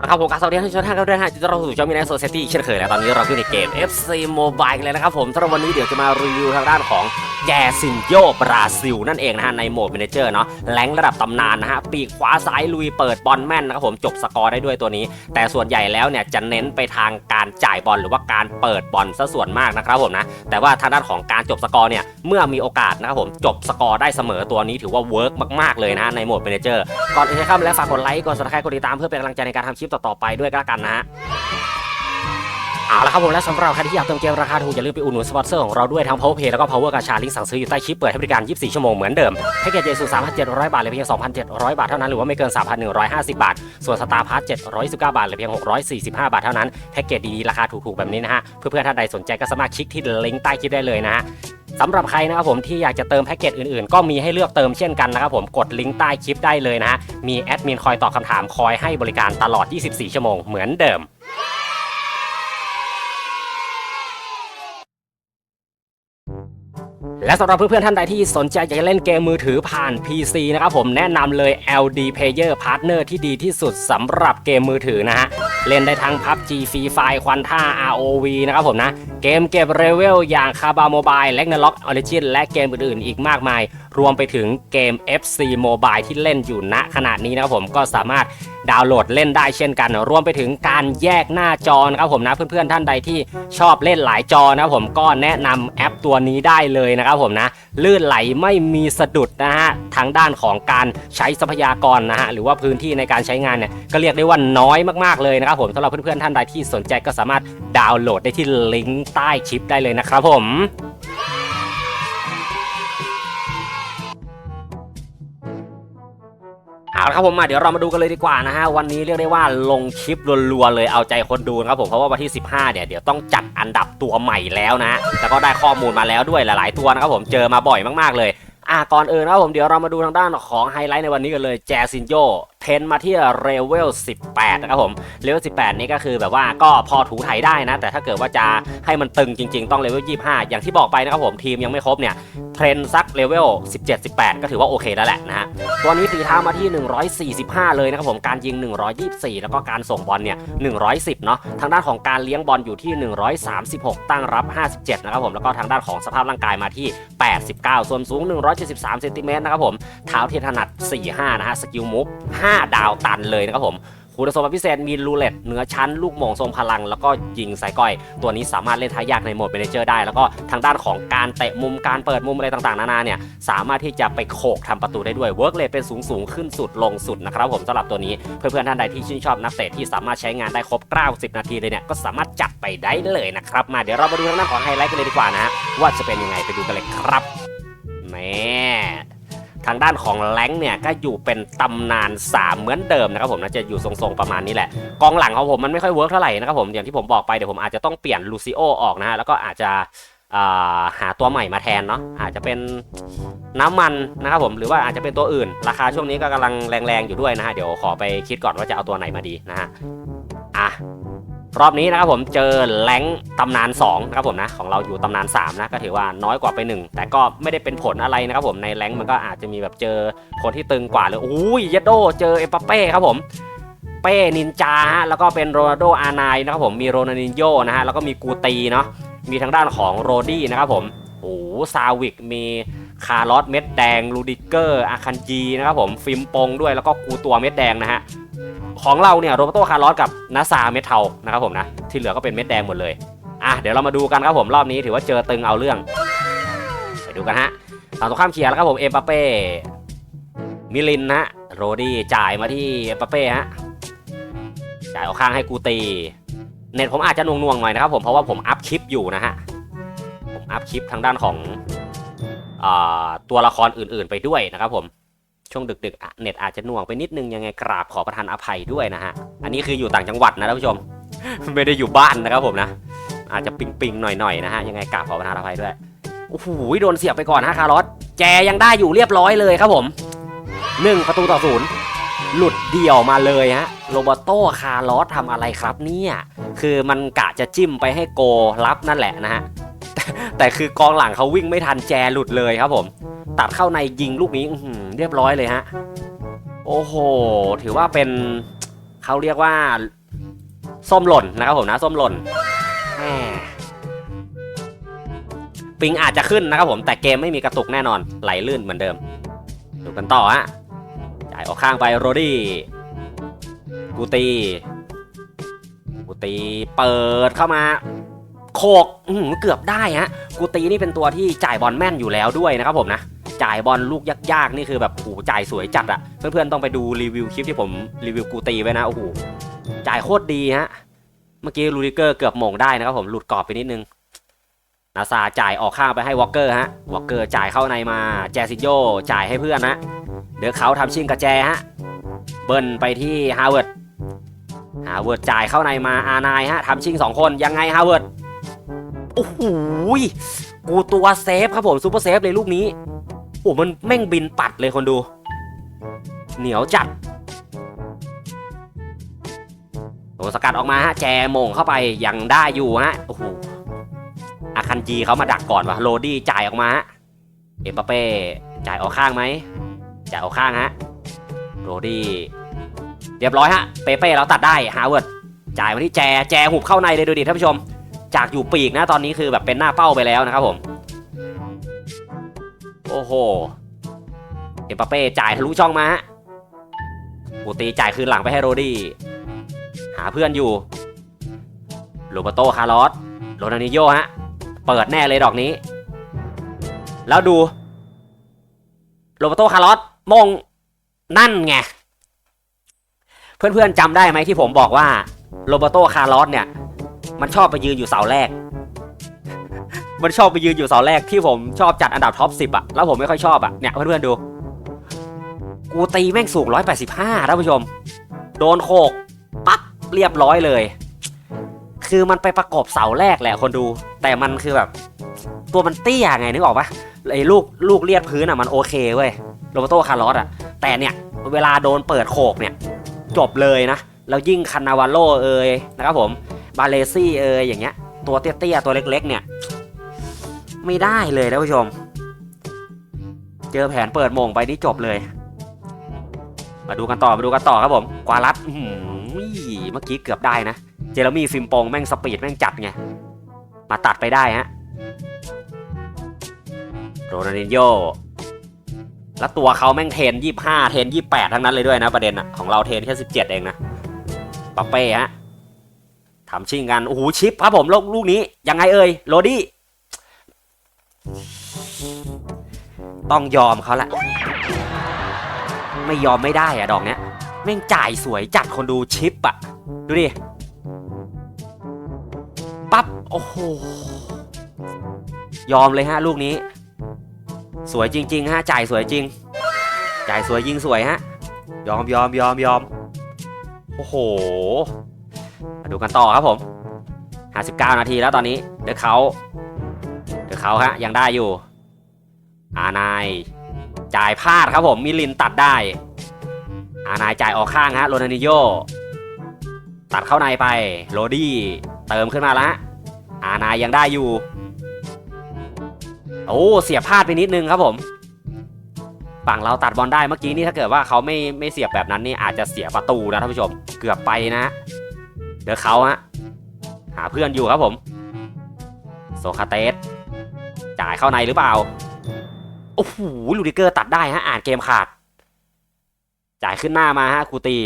นะครับผมการสวัสดีทุกท่านครับด้วยนะฮะจิตเราสู่ช่องมินายโซเซตี้เช่นเคยแล้วตอนนี้เราอยู่ในเกม FC Mobile เลยนะครับผมสำหรับวันนี้เดี๋ยวจะมารีวิวทางด้านของแจซินโยบราซิลนั่นเองนะฮะในโหมด m มนเจอร์เนาะแรงระดับตำนานนะฮะปีกขวาซ้ายลุยเปิดบอลแม่นนะครับผมจบสกอร์ได้ด้วยตัวนี้ แต่ส่วนใหญ่แล้วเนี่ยจะเน้นไปทางการจ่ายบอลหรือว่าการเปิดบอลซะส่วนมากนะครับผมนะแต่ว่าทางด้านของการจบสกอร์เนี่ยเมื่อมีโอกาสนะครับผมจบสกอร์ได้เสมอตัวนี้ถือว่าเวิร์กมากๆเลยนะในโหมด m มนเจอร์ก่อนอื่นนะครับและฝากกดไลค์กด subscribe กดติดตามเพื่อเป็นกำลังใจในการทำคลิปปต่อๆไปด้วยก็แล้วกันนะฮะ เอาละครับผมและสำหรับใครที่อยากเติมเกมราคาถูกอย่าลืมไปอุดหนุนสปอนเซอร์ของเราด้วยทั้ง Power Pay แล้วก็ Power กาชาลิงก์สั่งซื้ออยู่ใต้คลิปเปิดให้บริการ 24 ชั่วโมงเหมือนเดิมแพ็กเกจเจสู3,700 บาทเลยเพียง 2,700 บาทเท่านั้นหรือว่าไม่เกิน 3,150 บาท ส่วนสตาร์พาร์ท719 บาทเลยเพียง 645 บาทเท่านั้นแพ็กเกจดีๆราคาถูกๆแบบนี้นะฮะเพื่อนๆท่านใดสนใจก็สามารถคลิกที่ลิงก์ใต้คลิปได้เลยนะฮะสำหรับใครนะครับผมที่อยากจะเติมแพ็กเกจอื่นๆ ก็มีให้เลือกเติมเช่นกันนะครับผมกดลิงก์ใต้คลิปได้เลยนะฮะมีแอดมินคอยตอบคำถามคอยให้บริการตลอด 24 ชั่วโมงเหมือนเดิม และสำหรับเพื่อนๆท่านใดที่สนใจอยากจะเล่นเกมมือถือผ่าน PC นะครับผมแนะนำเลย LD Player Partner ที่ดีที่สุดสำหรับเกมมือถือนะฮะ เล่นได้ทั้ง PUBG Free Fire ควันท่า ROV นะครับผมนะ เกมเก็บเรเวลอย่างคาบาโมบายและ n a l o g Origin และเกมอื่นๆอีกมากมายรวมไปถึงเกม FC Mobile ที่เล่นอยู่ณขณะนี้นะครับผมก็สามารถดาวน์โหลดเล่นได้เช่นกัน รวมไปถึงการแยกหน้าจอนะครับผมนะเพื่อนๆท่านใดที่ชอบเล่นหลายจอนะครับผมก็แนะนำแอปตัวนี้ได้เลยนะครับผมนะลื่นไหลไม่มีสะดุดนะฮะทางด้านของการใช้ทรัพยากรนะฮะหรือว่าพื้นที่ในการใช้งานเนี่ยก็เรียกได้ว่าน้อยมากๆเลยนะครับผมสำหรับเพื่อนๆท่านใดที่สนใจก็สามารถดาวน์โหลดได้ที่ลิงก์ใต้คลิปได้เลยนะครับผม เอาละครับผมมาเดี๋ยวเรามาดูกันเลยดีกว่านะฮะวันนี้เรียกได้ว่าลงคลิปรัวๆเลยเอาใจคนดูนครับผมเพราะว่าวันที่ 15 เนี่ยเดี๋ยวต้องจัดอันดับตัวใหม่แล้วนะฮะแล้วก็ได้ข้อมูลมาแล้วด้วยหลายๆตัวนะครับผมเจอมาบ่อยมากๆเลยอะก่อนอื่นนะครับผมเดี๋ยวเรามาดูทางด้านของไฮไลท์ในวันนี้กันเลยแจซินโยเทนมาที่เลเวล 18 นะครับผมเลเวล 18 นี่ก็คือแบบว่าก็พอถูไถได้นะ แต่ถ้าเกิดว่าจะให้มันตึงจริง ๆ ต้องเลเวล 25 อย่างที่บอกไปนะครับผมทีมยังไม่ครบเนี่ยเทรนสักเลเวล 17 18 ก็ถือว่าโอเคแล้วแหละนะฮะตัวนี้ตีเท้ามาที่ 145 เลยนะครับผมการยิง 124 แล้วก็การส่งบอลเนี่ย 110 เนาะทางด้านของการเลี้ยงบอลอยู่ที่ 136 ตั้งรับ 57 นะครับผมแล้วก็ทางด้านของสภาพร่างกายมาที่ 89 ส่วนสูง 173 เซนติเมตรนะครับผมเท้าที่ถนัด 45 นะฮะสกิลมุก5ดาวตันเลยนะครับผมคุณสมบัติพิเศษมีรูเล็ตเหนือชั้นลูกโมงทรงพลัง แล้วก็ยิงไซก้อย ตัวนี้สามารถเล่นท้ายากในโหมดเมนเจอร์ได้ แล้วก็ทางด้านของการเตะมุมการเปิดมุมอะไรต่างๆ นานาเนี่ยสามารถที่จะไปโขกทำประตูได้ด้วยเวิร์กเลทเป็นสูงสูงขึ้นสุดลงสุดนะครับผมสำหรับตัวนี้เพื่อนๆท่านใดที่ชื่นชอบนักเตะที่สามารถใช้งานได้ครบ 90 นาทีเลยเนี่ยก็สามารถจัดไปได้เลยนะครับมาเดี๋ยวเรามาดูทางด้านของไฮไลท์กันเลยดีกว่านะฮะว่าจะเป็นยังไงไปดูกันเลยครับแม่ ทางด้านของแรงเนี่ยก็อยู่เป็นตำนาน 3 เหมือนเดิมนะครับผมนะจะอยู่ทรงๆประมาณนี้แหละ กองหลังของผมมันไม่ค่อยเวิร์กเท่าไหร่นะครับผมอย่างที่ผมบอกไปเดี๋ยวผมอาจจะต้องเปลี่ยนลูซิโอออกนะฮะแล้วก็อาจจะาหาตัวใหม่มาแทนเนาะอาจจะเป็นน้ำมันนะครับผมหรือว่าอาจจะเป็นตัวอื่น ราคาช่วงนี้ก็กำลังแรงๆอยู่ด้วยนะฮะเดี๋ยวขอไปคิดก่อนว่าจะเอาตัวไหนมาดีนะฮะ อะรอบนี้นะครับผมเจอแรงตำนาน2นะครับผมนะของเราอยู่ตำนาน3นะก็ถือว่าน้อยกว่าไป 1 แต่ก็ไม่ได้เป็นผลอะไรนะครับผมในแรงมันก็อาจจะมีแบบเจอคนที่ตึงกว่าเลยอุ้ยเยโดเจอเอปเป้ครับผมเป้นินจาฮะแล้วก็เป็นโรนัลโดอาร์ไนนะครับผมมีโรนัลดินโยนะฮะแล้วก็มีกูตีเนาะมีทางด้านของโรดี้นะครับผมโอ้หซาวิกมีคาร์ลอสเม็ดแดงลูดิเกอร์อาคันจีนะครับผมฟิมปงด้วยแล้วก็กูตัวเม็ดแดงนะฮะ ของเราเนี่ยโรเบโตคาร์ลอสกับนาซาเม็ดเทานะครับผมนะที่เหลือก็เป็นเม็ดแดงหมดเลยอะเดี๋ยวเรามาดูกันครับผมรอบนี้ถือว่าเจอตึงเอาเรื่องไปดูกันฮะฝั่งตรงข้ามเขียร์แล้วครับผมเอมปาเป้มิลินนะฮะโรดี้จ่ายมาที่เอมปาเป้ฮะจ่ายเอาข้างให้กูตี เน็ตผมอาจจะน่วงๆหน่อยนะครับผมเพราะว่าผมอัพคลิปอยู่นะฮะผมอัพคลิปทางด้านของอตัวละครอื่นๆไปด้วยนะครับผม ช่วงดึกๆเน็ตอาจจะหน่วงไปนิดนึงยังไงกราบขอประทานอภัยด้วยนะฮะ อันนี้คืออยู่ต่างจังหวัดนะท่านผู้ชม ไม่ได้อยู่บ้านนะครับผมนะ อาจจะปิงๆหน่อยๆนะฮะยังไงกราบขอประทานอภัยด้วยโอ้โหโดนเสียบไปก่อนฮะคาร์ลอสแจยังได้อยู่เรียบร้อยเลยครับผมหนึ่งประตูต่อศูนย์หลุดเดี่ยวมาเลยฮะโรบอโต้คาร์ลอสทำอะไรครับเนี่ยคือมันกะจะจิ้มไปให้โกรับนั่นแหละนะฮะแต่แต่คือกองหลังเขาวิ่งไม่ทันแจหลุดเลยครับผม ตัดเข้าในยิงลูกนี้เรียบร้อยเลยฮะ โอ้โห ถือว่าเป็นเขาเรียกว่า ส้มหล่นนะครับผมนะส้มหล่นปิงอาจจะขึ้นนะครับผมแต่เกมไม่มีกระตุกแน่นอนไหลลื่นเหมือนเดิม ดูกันต่อฮะจ่ายออกข้างไปโรดี้กูตีกูตีเปิดเข้ามาโคกอื้อหือเกือบได้ฮะกูตีนี่เป็นตัวที่จ่ายบอลแม่นอยู่แล้วด้วยนะครับผมนะ จ่ายบอลลูกยากๆนี่คือแบบโอ้จ่ายสวยจัดอะเพื่อนๆต้องไปดูรีวิวคลิปที่ผมรีวิวกูตีไว้นะโอ้โหจ่ายโคตรดีฮะเมื่อกี้ลูริเกอร์เกือบหม่งได้นะครับผมหลุดกรอบไปนิดนึงนาซาจ่ายออกข้างไปให้วอลเกอร์ฮะวอลเกอร์จ่ายเข้าในมาแจซิโยจ่ายให้เพื่อนนะเดี๋ยวเขาทำชิงกับแจฮะเบิ้ลไปที่ฮาวเวิร์ดฮาวเวิร์ดจ่ายเข้าในมาอานายฮะทำชิงสองคนยังไงฮาวเวิร์ดโอ้โหกูตัวเซฟครับผมซูเปอร์เซฟเลยลูกนี้ อ้มันแม่งบินปัดเลยคนดู เหนียวจัดโดนสกัดออกมาฮะแจมงเข้าไปยังได้อยู่ฮะโอ้โหอาคันจีเขามาดักก่อนวะโรดี้จ่ายออกมาฮะเอ็มปาเป้จ่ายออกข้างไหมจ่ายออกข้างฮะโรดี้เรียบร้อยฮะเปเป้เราตัดได้ฮาวเวิร์ดจ่ายมาที่แจแจหุบเข้าในเลยดูดิท่านผู้ชม จากอยู่ปีกนะตอนนี้คือแบบเป็นหน้าเป้าไปแล้วนะครับผม อ้โห เอ็มปาเป้จ่ายทะลุช่องมาฮะปูตีจ่ายคืนหลังไปให้โรดี้ หาเพื่อนอยู่ โรเบโตคาร์ลอส โรนัลดิโยฮะ เปิดแน่เลยดอกนี้ แล้วดู โรเบโตคาร์ลอสมง นั่นไง เพื่อนๆจำได้ไหมที่ผมบอกว่า โรเบโตคาร์ลอสเนี่ย มันชอบไปยืนอยู่เสาแรก มันชอบไปยืนอยู่เสาแรกที่ผมชอบจัดอันดับท็อป10อะแล้วผมไม่ค่อยชอบอะเนี่ยเพื่อนๆดู กูตีแม่งสูง 185ท่านผู้ชม โดนโขกปั๊บเรียบร้อยเลย คือมันไปประกบเสาแรกแหละคนดู แต่มันคือแบบ ตัวมันเตี้ยไงนึกออกปะไอ้ลูกลูกเลียดพื้นอะมันโอเคเว้ยโรเบโตคาร์ลอสอะแต่เนี่ยเวลาโดนเปิดโขกเนี่ย จบเลยนะแล้วยิ่งคานาวาโลเอยนะครับผมบาเลซี่เอยอย่างเงี้ย ตัวเตี้ยๆตัวเล็กๆเนี่ย ไม่ได้เลยท่านผู้ชม เจอแผนเปิดโมงไปนี่จบเลย มาดูกันต่อมาดูกันต่อครับผมกวาลัดอื้อหือเมื่อกี้เกือบได้นะ เจอร์มี่ฟิมปองแม่งสปีดแม่งจัดไง มาตัดไปได้ฮะโรนัลดินโยแล้วตัวเขาแม่งเทนยี่ห้าเทนยี่แปดทั้งนั้นเลยด้วยนะประเด็นอะของเราเทนแค่สิบเจ็ดเองนะปาเป้ฮะทำชิงกัน โอ้โหชิปครับผมลูกลูกนี้ ยังไงเอ่ยโรดี้ ต้องยอมเขาละไม่ยอมไม่ได้อะดอกเนี้ยแม่งจ่ายสวยจัดคนดูชิปอะดูดิปั๊บโอ้โหยอมเลยฮะลูกนี้ สวยจริง ๆ ฮะ จ่ายสวยจริง จ่ายสวยยิงสวยฮะ ยอมยอมยอมยอมโอ้โหมาดูกันต่อครับผม 59 นาทีแล้วตอนนี้เดี๋ยวเขา เขาฮะยังได้อยู่ อานาย จ่ายพลาดครับผมมิลินตัดได้ อานายจ่ายออกข้างฮะโรนัลดิโยตัดเข้าในไปโรดี้เติมขึ้นมาละอานายยังได้อยู่ โอ้เสียพลาดไปนิดนึงครับผม ฝั่งเราตัดบอลได้เมื่อกี้นี่ถ้าเกิดว่าเขาไม่ไม่เสียบแบบนั้นนี่อาจจะเสียประตูนะท่านผู้ชม เกือบไปนะเดี๋ยวเขาฮะหาเพื่อนอยู่ครับผม โซคาเตส จ่ายเข้าในหรือเปล่า โอ้โหลูดิเกอร์ตัดได้ฮะ อ่านเกมขาด จ่ายขึ้นหน้ามาฮะคูตี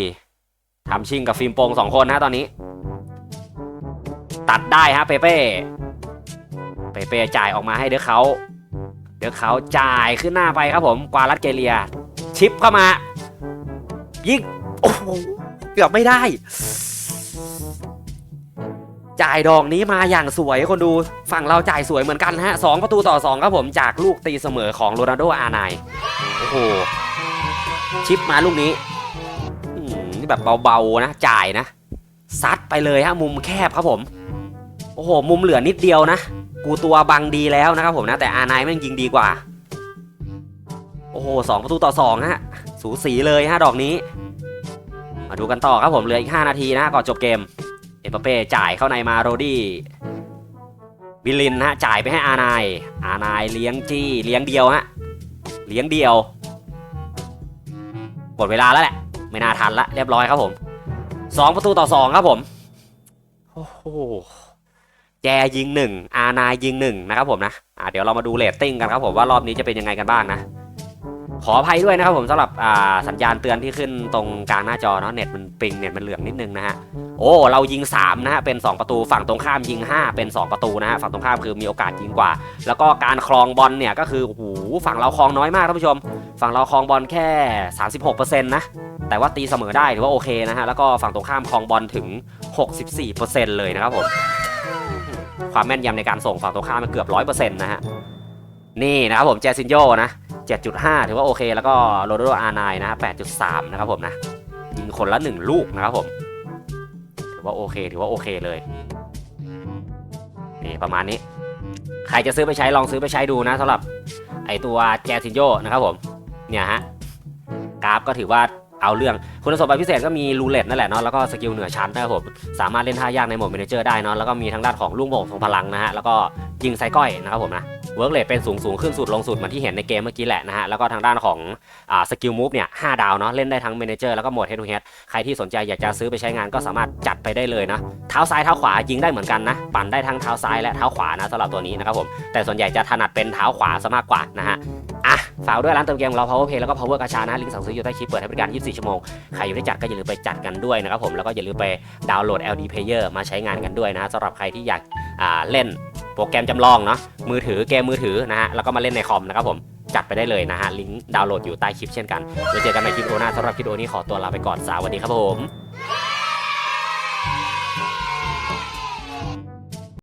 ทำชิงกับฟิล์มโปงสองคนฮะตอนนี้ ตัดได้ฮะเปเป้เปเป้จ่ายออกมาให้เดี๋ยวเขาเดี๋ยวเขาจ่ายขึ้นหน้าไปครับผมกวาลัดเกเลีย ชิปเข้ามา ยิงโอ้โหเกือบไม่ได้ จ่ายดอกนี้มาอย่างสวยคนดูฝั่งเราจ่ายสวยเหมือนกันฮะสองประตูต่อสองครับผมจากลูกตีเสมอของโรนัลโดอาร์ไนโอ้โหชิปมาลูกนี้นี่แบบเบาๆนะจ่ายนะซัดไปเลยฮะมุมแคบครับผม โอ้โห มุมเหลือนิดเดียวนะ กูตัวบังดีแล้วนะครับผมนะ แต่อาร์ไนน์แม่งยิงดีกว่า โอ้โหสองประตูต่อสองฮะสูสีเลยฮะดอกนี้ มาดูกันต่อครับผมเหลืออีก 5 นาทีนะก่อนจบเกม เอปเป้จ่ายเข้าในมาโรดี้บิลลินฮะจ่ายไปให้อานาย อานายเลี้ยงจี้เลี้ยงเดียวฮะเลี้ยงเดียวหมดเวลาแล้วแหละ ไม่น่าทันละเรียบร้อยครับผมสองประตูต่อสองครับผมโอ้โหแจยิงหนึ่งอานายยิงหนึ่งนะครับผมนะอ่าเดี๋ยวเรามาดูเรตติ้งกันครับผมว่ารอบนี้จะเป็นยังไงกันบ้างนะ ขออภัยด้วยนะครับผมสำหรับสัญญาณเตือนที่ขึ้นตรงกลางหน้าจอเนาะเน็ตมันปิงเน็ตมันเหลืองนิดนึงนะฮะโอ้เรายิง3นะฮะเป็น 2 ประตูฝั่งตรงข้ามยิง 5 เป็น 2 ประตูนะฮะฝั่งตรงข้ามคือมีโอกาสยิงกว่า แล้วก็การครองบอลเนี่ยก็คือโอ้โหฝั่งเราครองน้อยมากท่านผู้ชม ฝั่งเราครองบอลแค่ 36%นะแต่ว่าตีเสมอได้ถือว่าโอเคนะฮะแล้วก็ฝั่งตรงข้ามครองบอลถึง 64%เลยนะครับผมความแม่นยำในการส่งฝั่งตรงข้ามมันเกือบ 100%นะฮะนี่นะครับผมเจซินโยนะ 7.5 ถือว่าโอเค แล้วก็โรโดโดอาร์ไนนะฮะ8.3 นะครับผมนะยิงคนละ 1 ลูกนะครับผม ถือว่าโอเค ถือว่าโอเคเลย นี่ประมาณนี้ ใครจะซื้อไปใช้ลองซื้อไปใช้ดูนะสำหรับไอตัวแจซินโยนะครับผม เนี่ยฮะ กราฟก็ถือว่าเอาเรื่อง คุณสมบัติพิเศษก็มีรูเล็ตนั่นแหละเนาะ แล้วก็สกิลเหนือชั้นนะครับผม สามารถเล่นท่ายากในโหมดเมนเจอร์ได้เนาะ แล้วก็มีทางด้านของลุงโบ่งทรงพลังนะฮะ แล้วก็ยิงไซก้อยนะครับผมนะ เวิร์กเลทเป็นสูงสูงขึ้นสุดลงสุดเหมือนที่เห็นในเกมเมื่อกี้แหละนะฮะแล้วก็ทางด้านของอ่าสกิลมูฟเนี่ยห้าดาวเนาะเล่นได้ทั้งเมนเจอร์แล้วก็โหมดเฮดทูเฮดใครที่สนใจอยากจะซื้อไปใช้งานก็สามารถจัดไปได้เลยนะเท้าซ้ายเท้าขวายิงได้เหมือนกันนะปั่นได้ทั้งเท้าซ้ายและเท้าขวานะสำหรับตัวนี้นะครับผมแต่ส่วนใหญ่จะถนัดเป็นเท้าขวาซะมากกว่านะฮะอะฝากด้วยร้านเติมเกมของเรา Power Play แล้วก็ Power กาชานะลิงก์สั่งซื้ออยู่ใต้คลิปเปิดให้บริการ 24 ชั่วโมง ใครอยู่ได้จัดก็อย่าลืมไปจัดกันด้วยนะครับผมแล้วก็อย่าลืมไปดาวน์โหลด LD Player มาใช้งานกันด้วยนะสำหรับใครที่อยากเล่น โปรแกรมจำลองเนาะมือถือเกมมือถือนะฮะแล้วก็มาเล่นในคอมนะครับผมจัดไปได้เลยนะฮะลิงก์ดาวน์โหลดอยู่ใต้คลิปเช่นกันไว้เจอกันในคลิปโอหน้าสำหรับคลิปโอนี้ขอตัวลาไปก่อนสวัสดีครับผม